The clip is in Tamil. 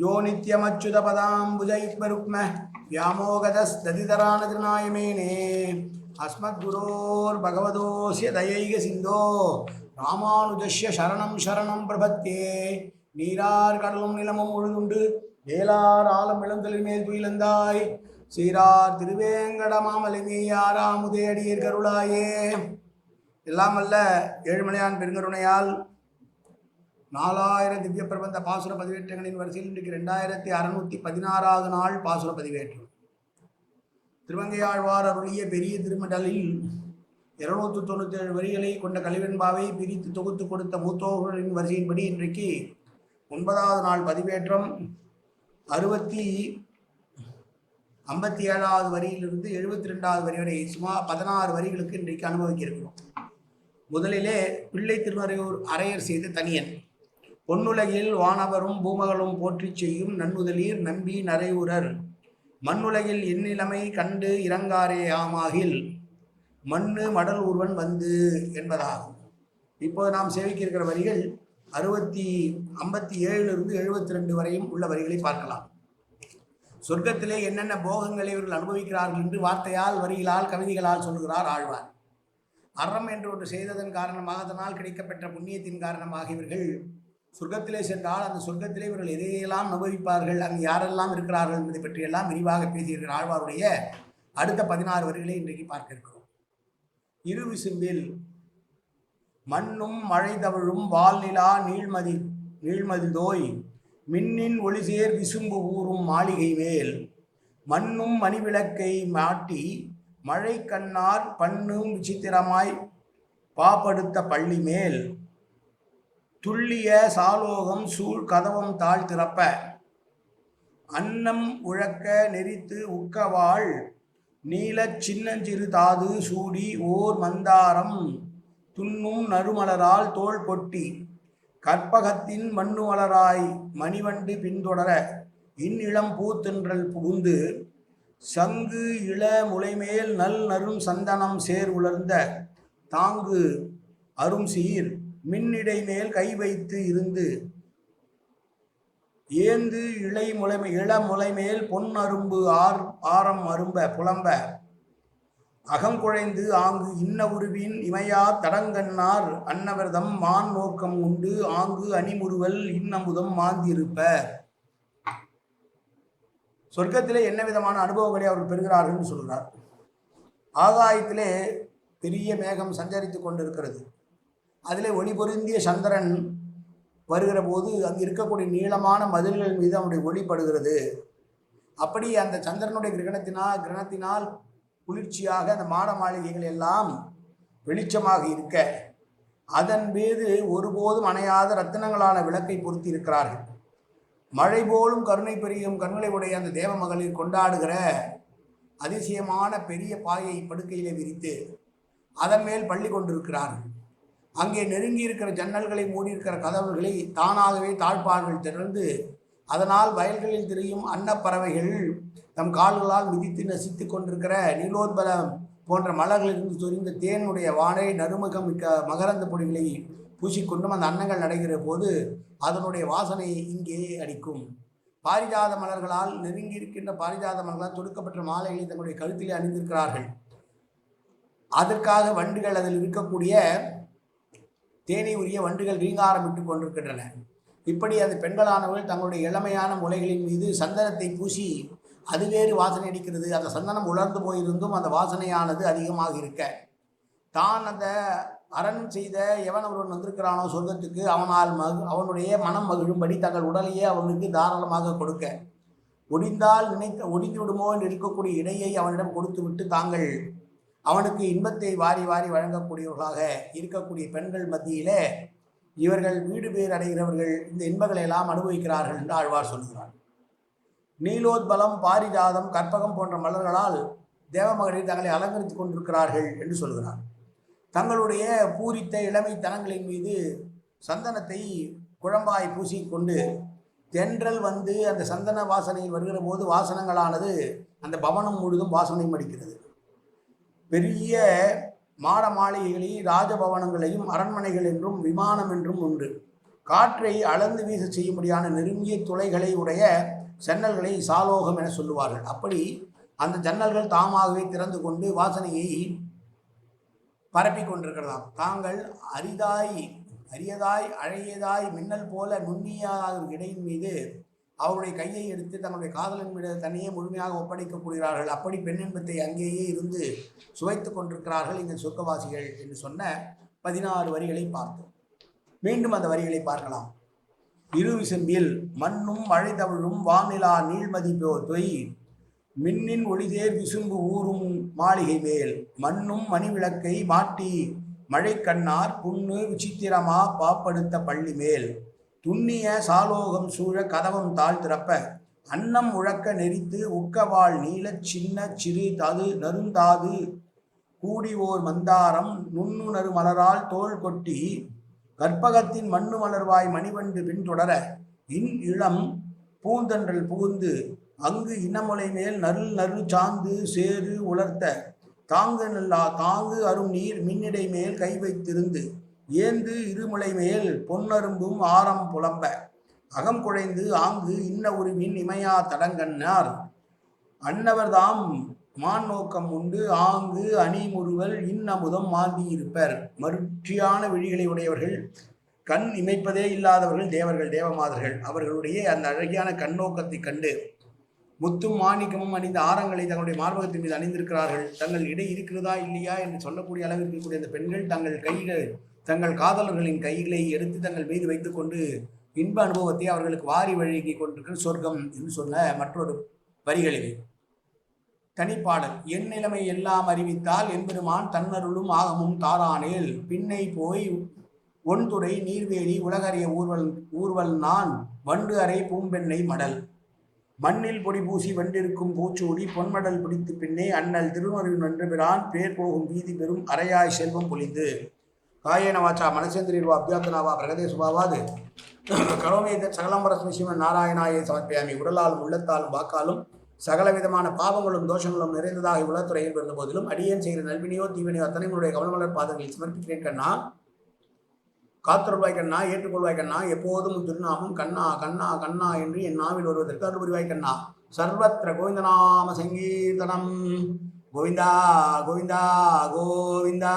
யோ நித்யமச்சுத பதாம்புஜைக்மருக்ம வியாமோகதஸ்ததிதரானதிருநாயமேனே அஸ்மத்குரோர் பகவதோசிய தயைக சிந்தோ ராமானுஜஸ்ய சரணம் சரணம் பிரபத்தே நீரார் கடலும் நிலமும் உழுதுண்டு வேளார் ஆலம் இளந்தலின் மேல் துயிலந்தாய்। சீரார் திருவேங்கட மாமலிமி ஆறாமுதே அடியீர் கருளாயே. எல்லாம் அல்ல ஏழ்மலையான் பெருங்கருணையால் நாலாயிரம் திவ்ய பிரபந்த பாசுர பதிவேற்றங்களின் வரிசையில் இன்றைக்கு ரெண்டாயிரத்தி அறுநூத்தி பதினாறாவது நாள் பாசுர பதிவேற்றம். திருவங்கையாழ்வார் அருளிய பெரிய திருமடலில் இருநூத்தி தொண்ணூத்தி ஏழு வரிகளை கொண்ட கலிவெண்பாவை பிரித்து தொகுத்து கொடுத்த மூத்தோர்களின் வரிசையின்படி இன்றைக்கு ஒன்பதாவது நாள் பதிவேற்றம். அறுபத்தி ஐம்பத்தி ஏழாவது வரியிலிருந்து எழுபத்தி ரெண்டாவது வரி வரை சுமார் பதினாறு வரிகளுக்கு இன்றைக்கு அனுபவிக்க இருக்கிறோம் முதலிலே பிள்ளை திருநறையூர் அரையர் செய்த தனியன். பொன்னுலகில் வானவரும் பூமகளும் போற்றிச் செய்யும் நன்முதலீர் நம்பி நரையூரர் மண்ணுலகில் எந்நிலைமை கண்டு இறங்காரே ஆமாகில். மண்ணு மடல் ஒருவன் வந்து என்பதாகும். இப்போது நாம் சேவிக்க இருக்கிற வரிகள் அறுபத்தி ஐம்பத்தி ஏழிலிருந்து எழுபத்தி ரெண்டு வரையும் உள்ள வரிகளை பார்க்கலாம். சொர்க்கத்திலே என்னென்ன போகங்களை இவர்கள் அனுபவிக்கிறார்கள் என்று வார்த்தையால் வரிகளால் கவிதைகளால் சொல்கிறார் ஆழ்வார். அறம் என்று ஒன்று செய்ததன் காரணமாக அதனால் கிடைக்கப்பெற்ற புண்ணியத்தின் காரணமாக இவர்கள் சொர்க்கத்திலே சென்றால் அந்த சொர்க்கத்திலே இவர்கள் எதையெல்லாம் அனுபவிப்பார்கள் அங்கு யாரெல்லாம் இருக்கிறார்கள் என்பதை பற்றியெல்லாம் விரிவாக பேசியிருக்கிற ஆழ்வாருடைய அடுத்த பதினாறு வரிகளை இன்றைக்கு பார்க்க இருக்கிறோம். இரு விசும்பில் மண்ணும் மழை தவழும் வால்நிலா நீள்மதி நீள்மதிதோய் மின்னின் ஒளிசேர் விசும்பு ஊறும் மாளிகை மேல் மண்ணும் மணிவிளக்கை மாட்டி மழை கண்ணார் பண்ணும் விசித்திரமாய் பாப்படுத்த பள்ளி மேல் துள்ளிய சாலோகம் சூழ் கதவம் தாழ் திறப்ப. அன்னம் உழக்க நெறித்து உக்கவாள் நீலச் சின்னஞ்சிறு தாது சூடி ஓர் மந்தாரம் துண்ணும் நறுமலரால் தோல் பொட்டி. கற்பகத்தின் மண்ணு மலராய் மணிவண்டு பின்தொடர இன்னிளம் பூத்தென்றல் புகுந்து சங்கு இள முளைமேல் நல் நறும் சந்தனம் சேர் உலர்ந்த தாங்கு அரும் சீர் மின்னிடை மேல் கை வைத்து இருந்து ஏந்து இளை முளைமை இள மேல் பொன் அரும்பு ஆர் ஆரம் அரும்ப புலம்ப. அகங்குழைந்து ஆங்கு இன்ன உருவின் இமையா தடங்கண்ணார் அன்னவர்தம் மான் நோக்கம் உண்டு ஆங்கு அணிமுறுவல் இன்னமுதம் மாந்திருப்ப. சொர்க்கத்திலே என்ன விதமான அனுபவங்களை அவர்கள் பெறுகிறார்கள் சொல்கிறார் ஆகாயத்திலே பெரிய மேகம் சஞ்சரித்து கொண்டிருக்கிறது. அதில் ஒளி பொருந்திய சந்திரன் வருகிற போது அங்கே இருக்கக்கூடிய நீளமான மதில்கள் மீது அவனுடைய ஒளிப்படுகிறது அப்படி அந்த சந்திரனுடைய கிரகணத்தினால் கிரகணத்தினால் குளிர்ச்சியாக அந்த மாட மாளிகைகள் எல்லாம் வெளிச்சமாக இருக்க அதன் மீது ஒருபோதும் அணையாத ரத்தினங்களான விளக்கை பொருத்தி இருக்கிறார்கள். மழை போலும் கருணை பெரியும் கண்களை உடைய அந்த தேவ மகளிர் கொண்டாடுகிற அதிசயமான பெரிய பாயை படுக்கையிலே விரித்து அதன் மேல் பள்ளி கொண்டிருக்கிறார்கள். அங்கே நெருங்கி இருக்கிற ஜன்னல்களை மூடியிருக்கிற கதவுகளை தானாகவே தாழ்பார்கள் திறந்து அதனால் வயல்களில் திரியும் அன்னப்பறவைகள் தம் கால்களால் மிதித்து நசித்து கொண்டிருக்கிற நீலோத்பலம் போன்ற மலர்களிலிருந்து சொரிந்த தேனுடைய வானை நறுமுகம் மிக்க மகரந்த பொடிகளை பூசிக்கொண்டும் அந்த அன்னங்கள் நடைகிற போது அதனுடைய வாசனை இங்கே அடிக்கும். பாரிஜாத மலர்களால் நெருங்கி இருக்கின்ற பாரிஜாத மலர்களால் தொடுக்கப்பட்ட மாலைகளை தங்களுடைய கழுத்திலே அணிந்திருக்கிறார்கள். அதற்காக வண்டுகள் அதில் இருக்கக்கூடிய தேனி உரிய வண்டுகள் ரீங்காரமிட்டு கொண்டிருக்கின்றன. இப்படி அந்த பெண்களானவர்கள் தங்களுடைய இளமையான முலைகளின் மீது சந்தனத்தை பூசி அது வேறு வாசனை அடிக்கிறது. அந்த சந்தனம் உலர்ந்து போயிருந்தும் அந்த வாசனையானது அதிகமாக இருக்க. தான் அந்த அரண் செய்த எவன் ஒருவன் வந்திருக்கிறானோ சொர்க்கத்துக்கு அவனால் மகு அவனுடைய மனம் மகிழும்படி தங்கள் உடலையே அவனுக்கு தாராளமாக கொடுக்க. ஒடிந்தால் நினைத்த ஒடிந்து விடுமோ என்று இருக்கக்கூடிய இடையை அவனிடம் கொடுத்து விட்டு தாங்கள் அவனுக்கு இன்பத்தை வாரி வாரி வழங்கக்கூடியவர்களாக இருக்கக்கூடிய பெண்கள் மத்தியிலே இவர்கள் வீடு பேர் அடைகிறவர்கள் இந்த இன்பங்களை எல்லாம் அனுபவிக்கிறார்கள் என்று ஆழ்வார் சொல்கிறார். நீலோத்பலம் பாரிஜாதம் கற்பகம் போன்ற மலர்களால் தேவமகளிர் தங்களை அலங்கரித்துக் கொண்டிருக்கிறார்கள் என்று சொல்கிறார். தங்களுடைய பூரித்த இளமைத்தனங்களின் மீது சந்தனத்தை குழம்பாய் பூசிக்கொண்டு தென்றல் வந்து அந்த சந்தன வாசனையில் வருகிற போது வாசனங்களானது அந்த பவனம் முழுதும் வாசனை மடிக்கிறது பெரிய மாட மாளிகைகளையும் ராஜபவனங்களையும் அரண்மனைகள் என்றும் விமானம் என்றும் உண்டு. காற்றை அளந்து வீச செய்யும்படியான நெருங்கிய துளைகளை உடைய ஜன்னல்களை சாலோகம் என சொல்லுவார்கள். அப்படி அந்த ஜன்னல்கள் தாமாகவே திறந்து கொண்டு வாசனையை பரப்பிக் கொண்டிருக்கிறதாம் தாங்கள் அரிதாய் அரியதாய் அழகியதாய் மின்னல் போல நுண்ணியாக இடையின் மீது அவருடைய கையை எடுத்து தங்களுடைய காதலன் மீது தன்னையே முழுமையாக ஒப்படைக்கக் போகிறார்கள் அப்படி பெண்ணின்பத்தை அங்கேயே இருந்து சுவைத்து கொண்டிருக்கிறார்கள் இந்த சொர்க்கவாசிகள் என்று சொன்ன பதினாறு வரிகளை பார்த்தோம். மீண்டும் அந்த வரிகளை பார்க்கலாம். இரு விசும்பில் மண்ணும் மழை தவிழும் வானிலா நீள்மதி தொய் மின்னின் ஒளிதேர் விசும்பு ஊறும் மாளிகை மேல் மண்ணும் மணிவிளக்கை மாட்டி மழை கண்ணார் புண்ணு விசித்திரமா பாப்படுத்த பள்ளி மேல். துண்ணிய சாலோகம் சூழ கதவம் தாழ் திறப்ப அன்னம் முழக்க நெறித்து உக்கவாள் நீலச் சின்ன சிறு தது நருந்தாது கூடி ஓர் மந்தாரம் நுண்ணுணரு மலரால் தோள் கொட்டி கற்பகத்தின் மண்ணு மலர்வாய் மணிவண்டு பின்தொடர இன் இளம் பூந்தன்றல் புகுந்து அங்கு இனமுலை மேல் நருள் நறு சாந்து சேறு உலர்த்த தாங்கு நல்லா தாங்கு அரும் நீர் மின்னிடை மேல் கை வைத்திருந்து ஏந்து இருமலை மேல் பொன்னரும்பும் ஆரம் புலம்ப. அகம் குழைந்து ஆங்கு இன்ன உருவின் இமையா தடங்கன்னார் அன்னவர்தாம் மான் நோக்கம் உண்டு ஆங்கு அணி முறுவல் இன்னமுதம் மாந்தி இருப்பர். மருட்சியான விழிகளை உடையவர்கள் கண் இமைப்பதே இல்லாதவர்கள் தேவர்கள் தேவமாதர்கள். அவர்களுடைய அந்த அழகியான கண்ணோக்கத்தை கண்டு முத்தும் மாணிக்கமும் அணிந்த ஆரங்களை தங்களுடைய மார்பகத்தின் மீது அணிந்திருக்கிறார்கள். தங்கள் இடை இருக்கிறதா இல்லையா என்று சொல்லக்கூடிய அளவிற்கு இருக்கக்கூடிய அந்த பெண்கள் தங்கள் கைகள் தங்கள் காதலர்களின் கைகளை எடுத்து தங்கள் மீது வைத்துக்கொண்டு இன்ப அனுபவத்தை அவர்களுக்கு வாரி வழங்கி கொண்டிருக்கிற சொர்க்கம் என்று சொன்ன மற்றொரு வரிகளில் தனிப்பாடல். என் நிலைமை எல்லாம் அறிவித்தால் எம்பெருமான் தன்னருளும் ஆகமும் தாரானேல். பின்னை போய் ஒன்துறை நீர்வேலி உலகறிய ஊர்வல் ஊர்வல் நான். வண்டு அறை பூம்பெண்ணை மடல். மண்ணில் பொடி பூசி வண்டிருக்கும் பூச்சூடி பொன்மடல் பிடித்து பின்னே அண்ணல் திருமருள் நன்றுபிரான். பேர் போகும் வீதி பெறும் அறையாய் செல்வம் பொழிந்து. காயேன வாச்சா மனசேந்திரியர்வா அபியாத்தனாவா பிரகதேசுபாவாது கரோமேத சகலம்பரஸ்மி சிவன் நாராயணாயை சமர்ப்பியாமி. உடலாலும் உள்ளத்தாலும் வாக்காலும் சகலவிதமான பாவங்களும் தோஷங்களும் நிறைந்ததாக உலகத்துறையில் இருந்த போதிலும் அடியேன் செய்கிற நல்வினியோ தீவினையோ அத்தனைகளுடைய கவனமலர் பாதங்களில் சமர்ப்பிக்கிறேன் கண்ணா. காத்தருள்வாய் கண்ணா ஏற்றுக்கொள்வாய் கண்ணா. எப்போதும் திருநாமம் கண்ணா கண்ணா கண்ணா என்று என் நாவில் வருவதற்கு அருள் புரிவாய் கண்ணா. சர்வத்திர கோவிந்தநாம சங்கீர்த்தனம். கோவிந்தா கோவிந்தா கோவிந்தா.